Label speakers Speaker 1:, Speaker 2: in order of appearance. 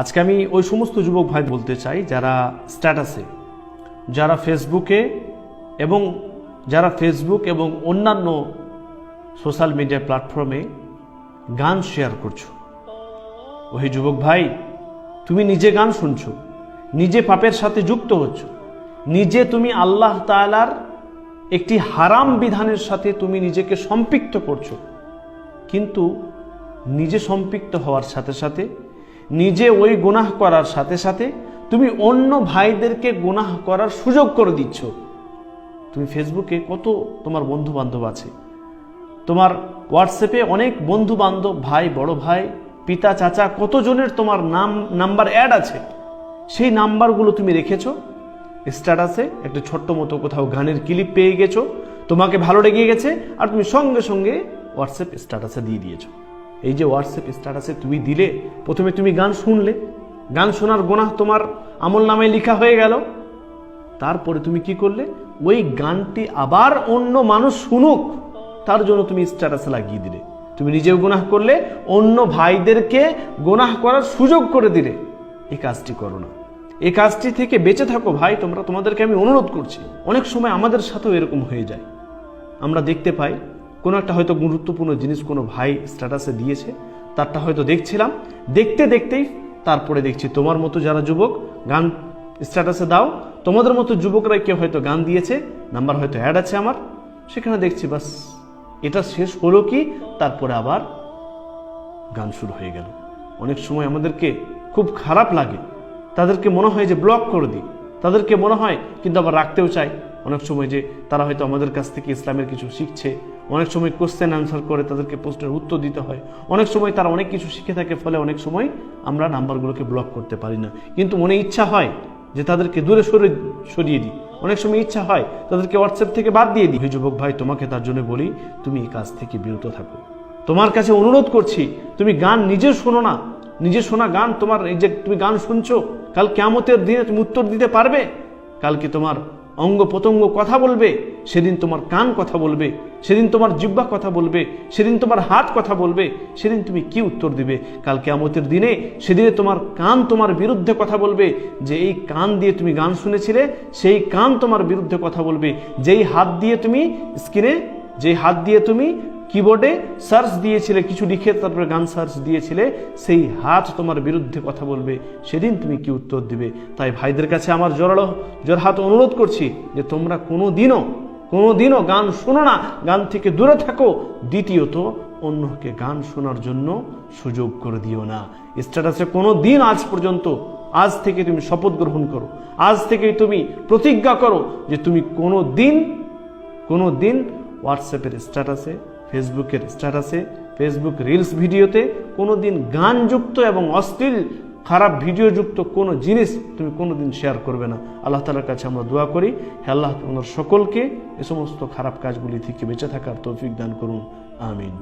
Speaker 1: আজকে আমি ওই সমস্ত যুবক ভাই বলতে চাই, যারা স্ট্যাটাসে, যারা ফেসবুকে এবং যারা ফেসবুক এবং অন্যান্য সোশ্যাল মিডিয়া প্ল্যাটফর্মে গান শেয়ার করছ। ওই যুবক ভাই, তুমি নিজে গান শুনছো, নিজে পাপের সাথে যুক্ত হচ্ছ, নিজে তুমি আল্লাহ তাআলার একটি হারাম বিধানের সাথে তুমি নিজেকে সম্পৃক্ত করছ, কিন্তু নিজে সম্পৃক্ত হওয়ার সাথে সাথে নিজে ওই গুনাহ করার সাথে সাথে তুমি অন্য ভাইদেরকে গুনাহ করার সুযোগ করে দিচ্ছ। তুমি ফেসবুকে কত তোমার বন্ধু বান্ধব আছে। তোমার হোয়াটসঅ্যাপে অনেক বন্ধু বান্ধব ভাই, বড় ভাই, পিতা, চাচা, কতজনের তোমার নাম, নাম্বার অ্যাড আছে? সেই নাম্বারগুলো তুমি রেখেছো। স্ট্যাটাসে একটা ছোট্ট মতো কোথাও গানের ক্লিপ পেয়ে গেছো। তোমাকে ভালো লেগে গেছে আর তুমি সঙ্গে সঙ্গে হোয়াটসঅ্যাপ স্ট্যাটাসে দিয়ে দিয়েছ। এই যে হোয়াটসঅ্যাপ স্ট্যাটাসে তুমি দিলে, প্রথমে তুমি গান শুনলে। গান শোনার গোনাহ তোমার আমল নামে লেখা হয়ে গেল। তারপরে তুমি কি করলে? ওই গানটি আবার অন্য মানুষ শুনুক, তার জন্য তুমি স্ট্যাটাসে লাগিয়ে দিলে। তুমি নিজেও গুনাহ করলে, অন্য ভাইদেরকে গুনাহ করার সুযোগ করে দিলে। এই কাজটি করো না। এই কাজটি থেকে বেঁচে থাকো ভাই, তোমরা তোমাদেরকে আমি অনুরোধ করছি। অনেক সময় আমাদের সাথেও এরকম হয়ে যায়। আমরা দেখতে পাই কোনো একটা হয়তো গুরুত্বপূর্ণ জিনিস কোনো ভাই স্ট্যাটাসে দিয়েছে, তারটা হয়তো দেখছিলাম। দেখতে দেখতেই তারপরে দেখছি তোমার মতো যারা যুবক গান স্ট্যাটাসে দাও, তোমাদের মতো যুবকরা কেউ হয়তো গান দিয়েছে নাম্বার হয়তো অ্যাড আছে আমার। সেখানে দেখছি বাস, এটা শেষ হলো কি? তারপরে আবার গান শুরু হয়ে গেল। অনেক সময় আমাদেরকে খুব খারাপ লাগে। তাদেরকে মনে হয় যে ব্লক করে দিই। তাদেরকে মনে হয় কিন্তু আবার রাখতেও চাই। অনেক সময় যে তারা হয়তো আমাদের কাছ থেকে ইসলামের কিছু শিখছে অনেক সময় কোশ্চেন আনসার করে তাদেরকে প্রশ্নের উত্তর দিতে হয়। অনেক সময় তারা অনেক কিছু শিখে থাকে, ফলে অনেক সময় আমরা নাম্বারগুলোকে ব্লক করতে পারি না। কিন্তু মনে ইচ্ছা হয় যে তাদেরকে দূরে সরে, সরিয়ে দিই। অনেক সময় ইচ্ছা হয় তাদেরকে হোয়াটসঅ্যাপ থেকে বাদ দিয়ে দিই। যুবক ভাই, তোমাকে তার জন্য বলি, তুমি এই কাজ থেকে বিরত থাকো। তোমার কাছে অনুরোধ করছি, তুমি গান নিজে শোনো না। নিজে শোনা গান তোমার এই যে তুমি গান শুনছো, কাল কেমতের দিনে তুমি উত্তর দিতে পারবে? কালকে তোমার অঙ্গ প্রত্যঙ্গ কথা বলবে, সেদিন তোমার কান কথা বলবে, সেদিন তোমার জিব্বা কথা বলবে, সেদিন তোমার হাত কথা বলবে, সেদিন তুমি কি উত্তর দিবে? কাল কেমতের দিনে সেদিনে তোমার কান তোমার বিরুদ্ধে কথা বলবে, যে এই কান দিয়ে তুমি গান শুনেছিলে, সেই কান তোমার বিরুদ্ধে কথা বলবে, যেই হাত দিয়ে তুমি স্ক্রিনে যেই হাত দিয়ে তুমি কিবোর্ডে সার্চ দিয়েছিলে, কিছু লিখে তারপরে গান সার্চ দিয়েছিলে, সেই হাত তোমার বিরুদ্ধে কথা বলবে, সেদিন তুমি কি উত্তর দিবে? তাই ভাইদের কাছে আমার জোরালো জোর হাত অনুরোধ করছি যে তোমরা কোনো দিনও কোনো দিনও গান শোনো না, গান থেকে দূরে থাকো, দ্বিতীয়ত অন্যকে গান শোনার জন্য সুযোগ করে দিও না। স্ট্যাটাসে কোনো দিন আজ পর্যন্ত, আজ থেকে তুমি শপথ গ্রহণ করো, আজ থেকেই তুমি প্রতিজ্ঞা করো যে তুমি কোনো দিন কোনো দিন হোয়াটসঅ্যাপের স্ট্যাটাসে ফেসবুকের স্ট্যাটাসে, ফেসবুক রিলস ভিডিওতে কোনো দিন গানযুক্ত এবং অশ্লীল, খারাপ ভিডিওযুক্ত কোনো জিনিস তুমি কোনো দিন শেয়ার করবে না। আল্লাহ তালার কাছে আমরা দোয়া করি, হে আল্লাহ তোমার সকলকে এ সমস্ত খারাপ কাজগুলি থেকে বেঁচে থাকার তৌফিক দান করুন। আমিন।